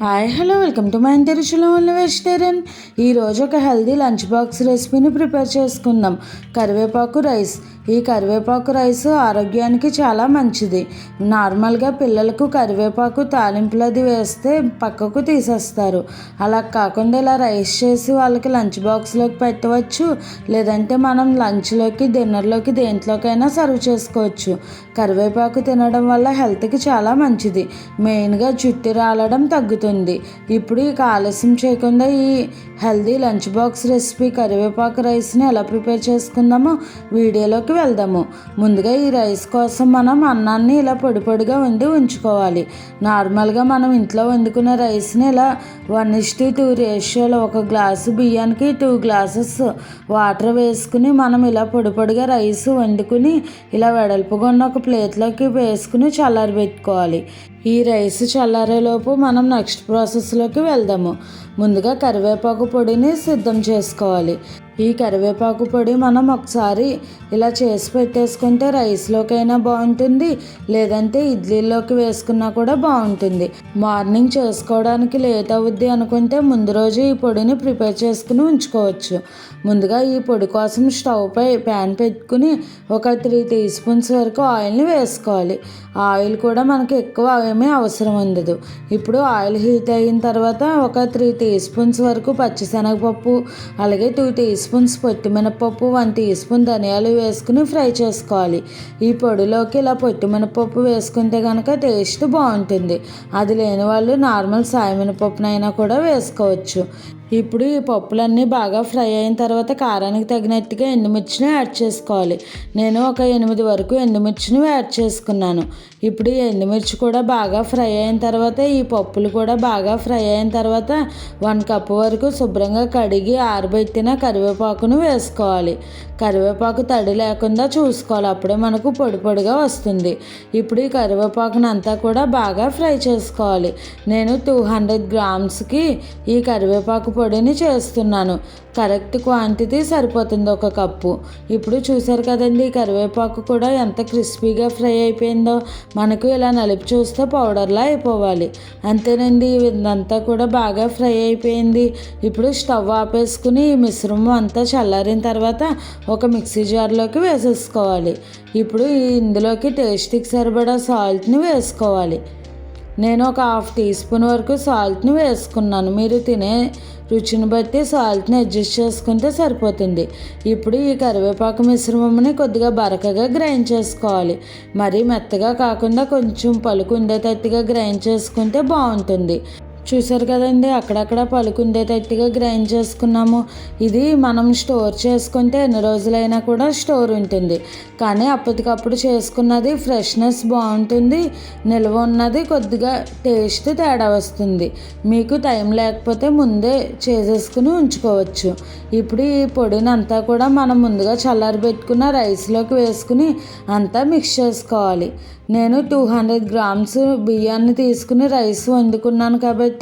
Hi hello welcome to my ఇంటి రుచులు ఉన్న వెజిటేరియన్ ఈరోజు ఒక హెల్దీ లంచ్ బాక్స్ రెసిపీని ప్రిపేర్ చేసుకుందాం. కరివేపాకు రైస్ ఈ కరివేపాకు రైస్ ఆరోగ్యానికి చాలా మంచిది. నార్మల్గా పిల్లలకు కరివేపాకు తాలింపులది వేస్తే పక్కకు తీసేస్తారు. అలా కాకుండా ఇలా రైస్ చేసి వాళ్ళకి లంచ్ బాక్స్లోకి పెట్టవచ్చు. లేదంటే మనం లంచ్లోకి డిన్నర్లోకి దేంట్లోకైనా సర్వ్ చేసుకోవచ్చు. కరివేపాకు తినడం వల్ల హెల్త్కి చాలా మంచిది. మెయిన్గా జుట్టు రాలడం తగ్గుతుంది. ఇప్పుడు ఇక ఆలస్యం చేయకుండా ఈ హెల్దీ లంచ్ బాక్స్ రెసిపీ కరివేపాకు రైస్ని ఎలా ప్రిపేర్ చేసుకుందామో వీడియోలోకి వెళ్దాము. ముందుగా ఈ రైస్ కోసం మనం అన్నాన్ని ఇలా పొడి పొడిగా వండి ఉంచుకోవాలి. నార్మల్గా మనం ఇంట్లో వండుకునే రైస్ని ఇలా వన్ ఇస్టీ టూ రేషియోలో ఒక గ్లాసు బియ్యానికి టూ గ్లాసెస్ వాటర్ వేసుకుని మనం ఇలా పొడి పొడిగా రైస్ వండుకుని ఇలా వెడల్పుగా ఉన్న ఒక ప్లేట్లోకి వేసుకుని చల్లారబెట్టుకోవాలి. ఈ రైస్ చల్లారేలోపు మనం నెక్స్ట్ ప్రాసెస్లోకి వెళ్దాము. ముందుగా కరివేపాకు పొడిని సిద్ధం చేసుకోవాలి. ఈ కరివేపాకు పొడి మనం ఒకసారి ఇలా చేసి పెట్టేసుకుంటే రైస్లోకైనా బాగుంటుంది లేదంటే ఇడ్లీలోకి వేసుకున్నా కూడా బాగుంటుంది. మార్నింగ్ చేసుకోవడానికి లేట్ అవుద్ది అనుకుంటే ముందు రోజు ఈ పొడిని ప్రిపేర్ చేసుకుని ఉంచుకోవచ్చు. ముందుగా ఈ పొడి కోసం స్టవ్ పై ప్యాన్ పెట్టుకుని ఒక త్రీ టీ స్పూన్స్ వరకు ఆయిల్ని వేసుకోవాలి. ఆయిల్ కూడా మనకి ఎక్కువ ఏమీ అవసరం ఉండదు. ఇప్పుడు ఆయిల్ హీట్ అయిన తర్వాత ఒక త్రీ టీ స్పూన్స్ వరకు పచ్చిశనగపప్పు అలాగే టూ టీ స్పూన్స్ పొట్టి మినపప్పు వన్ టీ స్పూన్ ధనియాలు వేసుకుని ఫ్రై చేసుకోవాలి. ఈ పొడిలోకి ఇలా పొట్టి మినపప్పు వేసుకుంటే కనుక టేస్ట్ బాగుంటుంది. అది లేని వాళ్ళు నార్మల్ సాయి మినపప్పునైనా కూడా వేసుకోవచ్చు. ఇప్పుడు ఈ పప్పులన్నీ బాగా ఫ్రై అయిన తర్వాత కారానికి తగినట్టుగా ఎండుమిర్చిని యాడ్ చేసుకోవాలి. నేను ఒక ఎనిమిది వరకు ఎండుమిర్చిని యాడ్ చేసుకున్నాను. ఇప్పుడు ఈ ఎండుమిర్చి కూడా బాగా ఫ్రై అయిన తర్వాత ఈ పప్పులు కూడా బాగా ఫ్రై అయిన తర్వాత వన్ కప్ వరకు శుభ్రంగా కడిగి ఆరబెట్టిన కరివేపాకును వేసుకోవాలి. కరివేపాకు తడి లేకుండా చూసుకోవాలి. అప్పుడే మనకు పొడి పొడిగా వస్తుంది. ఇప్పుడు ఈ కరివేపాకును అంతా కూడా బాగా ఫ్రై చేసుకోవాలి. నేను టూ హండ్రెడ్ గ్రామ్స్కి ఈ కరివేపాకు పొడిని చేస్తున్నాను. కరెక్ట్ క్వాంటిటీ సరిపోతుంది ఒక కప్పు. ఇప్పుడు చూసారు కదండి కరివేపాకు కూడా ఎంత క్రిస్పీగా ఫ్రై అయిపోయిందో. మనకు ఇలా నలిపి చూస్తే పౌడర్లా అయిపోవాలి. అంతేనండి ఇదంతా కూడా బాగా ఫ్రై అయిపోయింది. ఇప్పుడు స్టవ్ ఆపేసుకుని ఈ మిశ్రమం అంతా చల్లారిన తర్వాత ఒక మిక్సీ జార్లోకి వేసేసుకోవాలి. ఇప్పుడు ఇందులోకి టేస్ట్కి సరిపడా సాల్ట్ని వేసుకోవాలి. నేను ఒక హాఫ్ టీ స్పూన్ వరకు సాల్ట్ని వేసుకున్నాను. మీరు తినే రుచిని బట్టి సాల్ట్ని అడ్జస్ట్ చేసుకుంటే సరిపోతుంది. ఇప్పుడు ఈ కరివేపాకు మిశ్రమంని కొద్దిగా బరకగా గ్రైండ్ చేసుకోవాలి. మరీ మెత్తగా కాకుండా కొంచెం పలుకు ఉండేటట్టుగా గ్రైండ్ చేసుకుంటే బాగుంటుంది. చూసారు కదండి అక్కడక్కడ పలుకుండేటట్టుగా గ్రైండ్ చేసుకున్నాము. ఇది మనం స్టోర్ చేసుకుంటే ఎన్ని రోజులైనా కూడా స్టోర్ ఉంటుంది. కానీ అప్పటికప్పుడు చేసుకున్నది ఫ్రెష్నెస్ బాగుంటుంది నిల్వ ఉన్నది కొద్దిగా టేస్ట్ తేడా వస్తుంది. మీకు టైం లేకపోతే ముందే చేసేసుకుని ఉంచుకోవచ్చు. ఇప్పుడు ఈ పొడిని అంతా కూడా మనం ముందుగా చల్లారబెట్టుకున్న రైస్లోకి వేసుకుని అంతా మిక్స్ చేసుకోవాలి. నేను టూ హండ్రెడ్ గ్రామ్స్ బియ్యాన్ని తీసుకుని రైస్ వండుకున్నాను కాబట్టి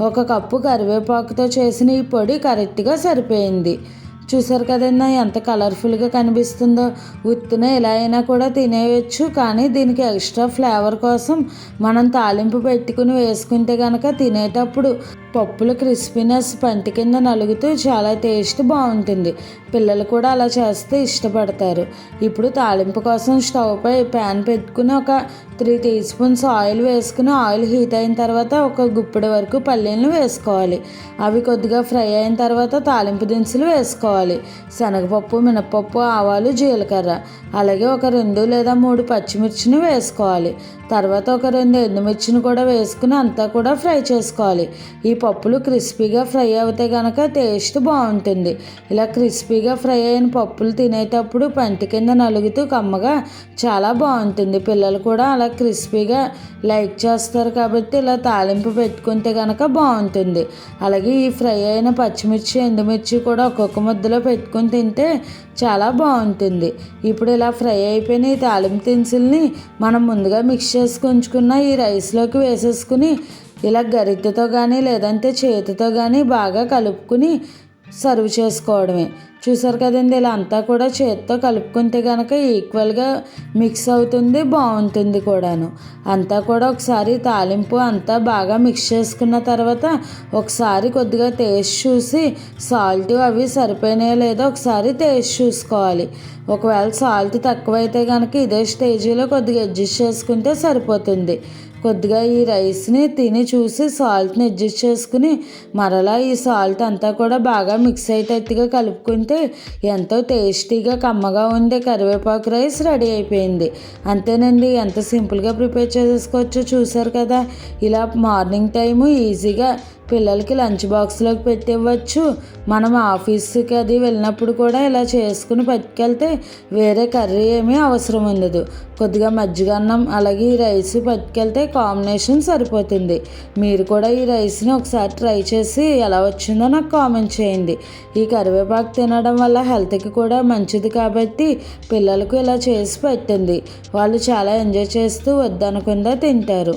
ఒక కప్పు కరివేపాకుతో చేసిన ఈ పొడి కరెక్ట్గా సరిపోయింది. చూసారు కదండి ఎంత కలర్ఫుల్గా కనిపిస్తుందో. ఉత్తిన ఎలా అయినా కూడా తినేయచ్చు కానీ దీనికి ఎక్స్ట్రా ఫ్లేవర్ కోసం మనం తాలింపు పెట్టుకుని వేసుకుంటే కనుక తినేటప్పుడు పప్పుల క్రిస్పీనెస్ పంటి కింద నలుగుతూ చాలా టేస్ట్ బాగుంటుంది. పిల్లలు కూడా అలా చేస్తే ఇష్టపడతారు. ఇప్పుడు తాలింపు కోసం స్టవ్ పై ప్యాన్ పెట్టుకుని ఒక త్రీ టీ స్పూన్స్ ఆయిల్ వేసుకుని ఆయిల్ హీట్ అయిన తర్వాత ఒక గుప్పెడు వరకు పల్లీలను వేసుకోవాలి. అవి కొద్దిగా ఫ్రై అయిన తర్వాత తాలింపు దినుసులు వేసుకోవాలి. శనగపప్పు మినపప్పు ఆవాలు జీలకర్ర. అలాగే ఒక రెండు లేదా మూడు పచ్చిమిర్చిని వేసుకోవాలి. తర్వాత ఒక రెండు ఎండుమిర్చిని కూడా వేసుకుని అంతా కూడా ఫ్రై చేసుకోవాలి. ఈ పప్పులు క్రిస్పీగా ఫ్రై అవుతే కనుక టేస్ట్ బాగుంటుంది. ఇలా క్రిస్పీగా ఫ్రై అయిన పప్పులు తినేటప్పుడు పంటి కింద నలుగుతూ కమ్మగా చాలా బాగుంటుంది. పిల్లలు కూడా అలా క్రిస్పీగా లైక్ చేస్తారు కాబట్టి ఇలా తాలింపు పెట్టుకుంటే కనుక బాగుంటుంది. అలాగే ఈ ఫ్రై అయిన పచ్చిమిర్చి ఎండుమిర్చి కూడా ఒక్కొక్క ముద్ద మధ్యలో పెట్టుకుని తింటే చాలా బాగుంటుంది. ఇప్పుడు ఇలా ఫ్రై అయిపోయిన ఈ తాలింపు దినుసుల్ని మనం ముందుగా మిక్స్ చేసుకు ఉంచుకున్న ఈ రైస్లోకి వేసేసుకుని ఇలా గరిటెతో కానీ లేదంటే చేతితో కానీ బాగా కలుపుకుని సర్వ్ చేసుకోవడమే. చూసారు కదండి ఇలా అంతా కూడా చేత్తో కలుపుకుంటే కనుక ఈక్వల్గా మిక్స్ అవుతుంది బాగుంటుంది కూడాను. అంతా కూడా ఒకసారి తాలింపు అంతా బాగా మిక్స్ చేసుకున్న తర్వాత ఒకసారి కొద్దిగా టేస్ట్ చూసి సాల్ట్ అవి సరిపోయినాయో లేదో ఒకసారి టేస్ట్ చూసుకోవాలి. ఒకవేళ సాల్ట్ తక్కువైతే కనుక ఇదే స్టేజీలో కొద్దిగా అడ్జస్ట్ చేసుకుంటే సరిపోతుంది. కొద్దిగా ఈ రైస్ని తిని చూసి సాల్ట్ని అడ్జస్ట్ చేసుకుని మరలా ఈ సాల్ట్ అంతా కూడా బాగా మిక్స్ అయ్యేటట్టుగా కలుపుకుంటే ఎంతో టేస్టీగా కమ్మగా ఉండే కరివేపాకు రైస్ రెడీ అయిపోయింది. అంతేనండి ఎంత సింపుల్గా ప్రిపేర్ చేసుకోవచ్చో చూసారు కదా. ఇలా మార్నింగ్ టైము ఈజీగా పిల్లలకి లంచ్ బాక్స్లోకి పెట్టివ్వచ్చు. మనం ఆఫీస్కి అది వెళ్ళినప్పుడు కూడా ఇలా చేసుకుని పట్టుకెళ్తే వేరే కర్రీ ఏమీ అవసరం ఉండదు. కొద్దిగా మజ్జిగ అన్నం అలాగే ఈ రైస్ పట్టుకెళ్తే కాంబినేషన్ సరిపోతుంది. మీరు కూడా ఈ రైస్ని ఒకసారి ట్రై చేసి ఎలా వచ్చిందో నాకు కామెంట్ చేయండి. ఈ కరివేపాకు తినడం వల్ల హెల్త్కి కూడా మంచిది కాబట్టి పిల్లలకు ఇలా చేసి పెట్టింది. వాళ్ళు చాలా ఎంజాయ్ చేస్తూ వద్దనకుండా తింటారు.